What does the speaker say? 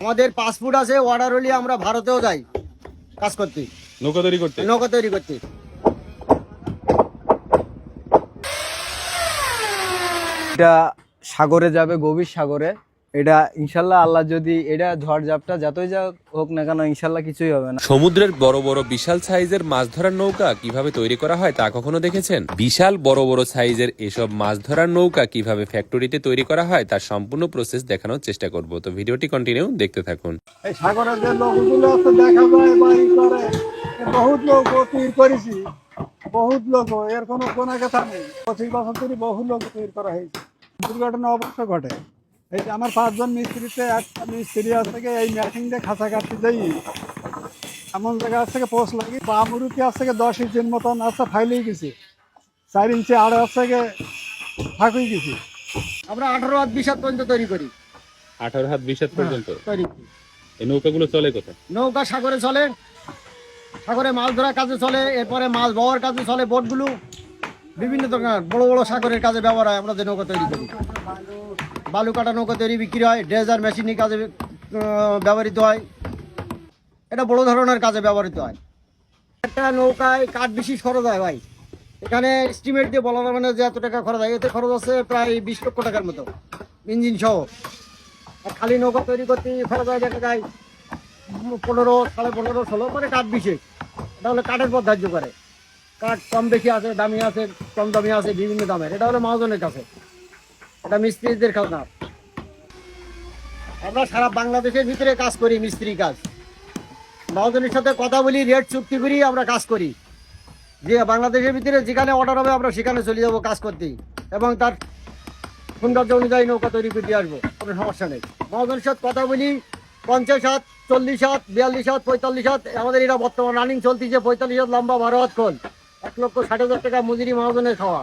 আমাদের পাসপোর্ট আছে অর্ডার হলে আমরা ভারতেও যাই। কাজ করতে। নৌকা তৈরি করতে? নৌকা তৈরি করতে। এটা সাগরে যাবে গভীর সাগরে। এটা ইনশাল্লাহ আল্লাহ যদি এটা ঝড়ঝাপটা যতই যা হোক না কেন ইনশাল্লাহ কিছুই হবে না। সমুদ্রের বড় বড় বিশাল সাইজের মাছ ধরার নৌকা কীভাবে তৈরি করা হয় তা কখনো দেখেছেন? বিশাল বড় বড় সাইজের এসব মাছ ধরার নৌকা কীভাবে ফ্যাক্টরিতে তৈরি করা হয় তার সম্পূর্ণ প্রসেস দেখানোর চেষ্টা করব। তো ভিডিওটি কন্টিনিউ দেখতে থাকুন। এই সাগরের যে লোকগুলো আছে দেখা যায় বা ই করে বহুত লোক তৈরি করেছি। বহুত লোক এর কোনো কোনো কথা নেই। পঁচিশ বছর ধরে বহু লোক তৈরি করা হয়েছে। দুর্ঘটনা অবশ্য ঘটে। এই যে আমার পাঁচজন মিস্ত্রিতে একটা মিস্ত্রি আছে থেকে এই মেশিন দিয়ে খাঁচা কাটতে যাই এমন জায়গা আছে থেকে পোস্ট লাগি বামুরুকি আছে থেকে দশ ইঞ্চির মতন আছে ফাইলেই গেছি। চার ইঞ্চি আড়ে আছে থেকে ফাঁকুই গেছি। আমরা আঠারো হাত বিশ হাত পর্যন্ত তৈরি করি। আঠারো হাত বিশ হাত পর্যন্ত? তৈরি। করি। এই নৌকাগুলো চলে কোথায়? নৌকা সাগরে চলে সাগরে মাছ ধরার কাজে চলে এরপরে মাছ বওয়ার কাজে চলে বোটগুলো বিভিন্ন ধরনের বড় বড় সাগরের কাজে ব্যবহার হয় আমরা যে নৌকা তৈরি করি। বালু কাটা নৌকা তৈরি বিক্রি হয়, ড্রেজার মেশিনের কাজে ব্যবহৃত হয়। এটা বড় ধরনের কাজে ব্যবহৃত হয়। একটা নৌকায় কাঠ বেশি খরচ হয় ভাই। এখানে স্টিমেট দিয়ে বলা যাবে না যে এত টাকা খরচ হয়। এতে খরচ আছে প্রায় বিশ লক্ষ টাকার মতো, ইঞ্জিন সহ। আর খালি নৌকা তৈরি করতে খরচ হয় দেখা যায় পনেরো, সাড়ে পনেরো, ষোলো মানে কাঠ বিশেষ এটা হলো কাঠের পর ধার্য করে। কাঠ কম বেশি আছে, দামি আছে, কম দামি আছে, বিভিন্ন দামের। এটা হলো মহাজনের কাছে। এটা মিস্ত্রিদের না। আমরা সারা বাংলাদেশের ভিতরে কাজ করি মিস্ত্রি কাজ। মহাজনের সাথে কথা বলি, রেট চুক্তি করি, আমরা কাজ করি। যে বাংলাদেশের ভিতরে যেখানে অর্ডার হবে, আমরা সেখানে চলে যাব কাজ করতে। এবং তার সৌন্দর্য অনুযায়ী নৌকা তৈরি করে আসব, কোনো সমস্যা নেই। মহাজনের সাথে কথা বলি, পঞ্চাশ হাত, চল্লিশ হাত, বিয়াল্লিশ হাত, পঁয়তাল্লিশ হাত, আমাদের এটা বর্তমান রানিং চলতেছে, পঁয়তাল্লিশ হাত লম্বা বারো হাত কোন এক লক্ষ ষাট হাজার টাকা মজুরি মহাজনের খাওয়া।